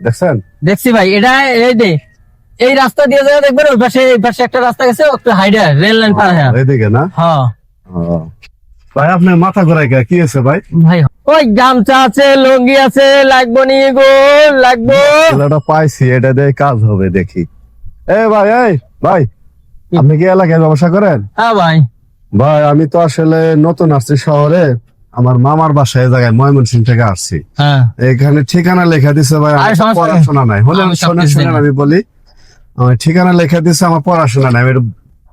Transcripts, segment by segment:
দেখছেন? দেখছি ভাই এটা এই দে এই রাস্তা দিয়ে যাওয়া দেখবেন ওই পাশে এই পাশে একটা রাস্তা গেছে একটু হাইডা রেল লাইন পার হ্যাঁ। এইদিকে না? হ্যাঁ ভাই আপনার মাথা ঘুরাই কি? আছে ভাই? ভাই ওই গামছা আছে লুঙ্গি আছে লাগবো নি গো লাগবো। ছেলেটা পাইছি এটা দিয়ে কাজ হবে দেখি। এ ভাই এই ভাই আপনি কি এলাকায় ব্যবসা করেন? হ্যাঁ ভাই। ভাই আমি তো আসলে নতুন আসছি শহরে। আমার মামার বাসায় জায়গায় ময়মনসিং থেকে আসছি হ্যাঁ এখানে ঠিকানা লেখা দিছে ভাই। পড়াশোনা নাই হলে আমি বলি আমার ঠিকানা লেখা দিছে আমার পড়াশোনা নাই আমি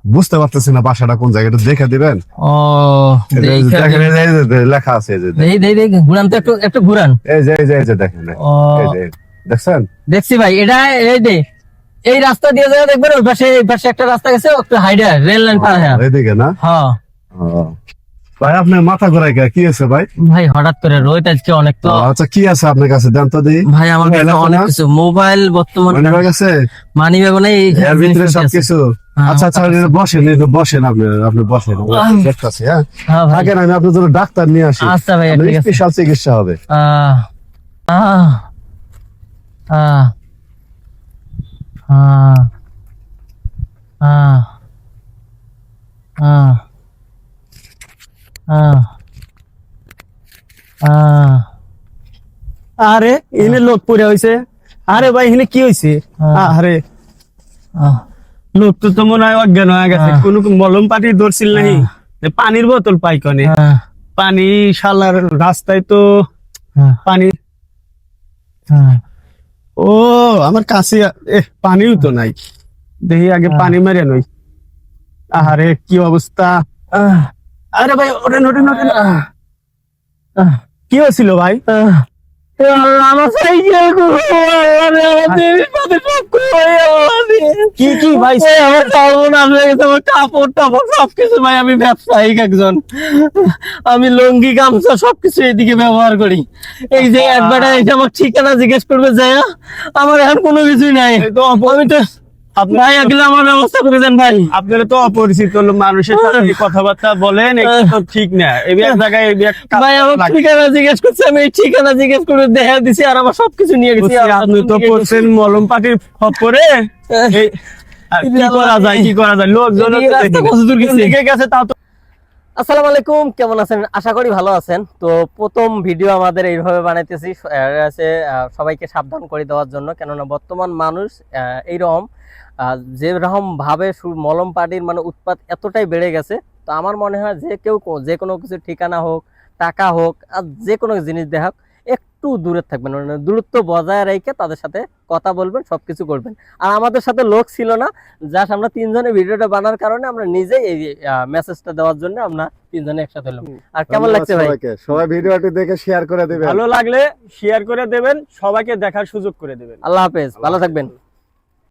বুঝতে পারতেছি না বাসাটা কোন জায়গায় একটু দেখে দিবেন ও লেখা আছে এই যে ঘুরান তো একটু একটু ঘুরান এই যে এই যে এই যে দেখেন দেখছেন দেখছি ভাই এটা এই দে এই রাস্তা দিয়ে যাওয়া দেখবেন ওই পাশে এই পাশে একটা রাস্তা গেছে একটু হাইডা রেল লাইন পার হ্যাঁ এইদিকে না হ্যাঁ। ভাই আপনার মাথা ঘুরাই কে কি আছে ভাই? ভাই হঠাৎ করে রোহিত আজকে অনেক তো আচ্ছা কি আছে আপনার কাছে? দেন তো দিই। ভাই আমার কাছে মোবাইল আছে অনেক? কিছু। মোবাইল বর্তমান মনে হয়ে গেছে মানি ব্যাগ নেই এর ভিতরে সবকিছু। হ্যাঁ, আচ্ছা আচ্ছা বসেন বসেন আপনি আপনি বসেন। দেখতেছি হ্যাঁ? হ্যাঁ থাকেন আমি আপনার জন্য ডাক্তার নিয়ে আসি। আচ্ছা ভাই ঠিক আছে। স্পেশাল চিকিৎসা হবে। আহ আহ আহ আহ আহ আহ আহ আহ আরে এনে লোক পড়ে হয়েছে আরে ভাই এখানে কি হ্যাঁ। আরে লোক তো তো মনে হয় অজ্ঞান হয়ে গেছে। কোন মলম পাটি ধরছিল যে পানির বোতল পাই কনে। আহ। পানি শালার রাস্তায় তো পানি ও আমার কাছে এ পানিও তো নাই। দেখি আগে পানি মেরে নই। আরে কি অবস্থা? আরে ভাই ওঠেন ওঠেন আহ। কি হয়েছিল ভাই? কি কি ভাই? আমার কাপড় টাপড় সবকিছু ভাই আমি ব্যবসায়িক একজন। আমি লুঙ্গি গামছা সবকিছু এদিকে ব্যবহার করি। এই যে একবার এসে আমার ঠিকানা জিজ্ঞেস করবে যায় আমার এখন কোনো কিছুই নাই। তো আমি তো ভাই আগলে আমার ব্যবস্থা করে দেন ভাই। আপনারা তো অপরিচিত মানুষের সাথে কথাবার্তা বলেন তো ঠিক না। এই জায়গায় ভাই আমার ঠিকানা জিজ্ঞেস করছে আমি ঠিকানা জিজ্ঞেস করে দেখা দিছি আর আমার সবকিছু নিয়ে গেছি আপনি তো করছেন মলম পাটির পরে কি করা যায় কি করা যায়? লোকজন কত দূর গেছে? তা তো আসসালামু আলাইকুম, কেমন আছেন? আশা করি ভালো আছেন। তো প্রথম ভিডিও আমাদের এইভাবে বানাইতেছি। সবাইকে সাবধান করে দেওয়ার জন্য। কেননা বর্তমান মানুষ এইরকম যেরকমভাবে যেরকম ভাবে মলম পাটির মানে উৎপাদ এতটাই বেড়ে গেছে, তো আমার মনে হয় যে কেউ যে কোনো কিছু ঠিকানা হোক, টাকা হোক, আর যে কোনো জিনিস দেখাক একটু দূরে থাকবেন মানে দূরত্ব বজায় রেখে তাদের সাথে কথা বলবেন সব কিছু করবেন। আর আমাদের সাথে লোক ছিল না জাস্ট আমরা তিনজনে ভিডিওটা বানার কারণে আমরা নিজেই এই মেসেজটা দেওয়ার জন্য আমরা তিনজনে একসাথে হলাম আর কেমন লাগছে ভাই? সবাই ভিডিওটি দেখে শেয়ার করে দিবেন। ভালো লাগলে শেয়ার করে দেবেন সবাইকে দেখার সুযোগ করে দেবেন। আল্লাহ হাফেজ ভালো থাকবেন।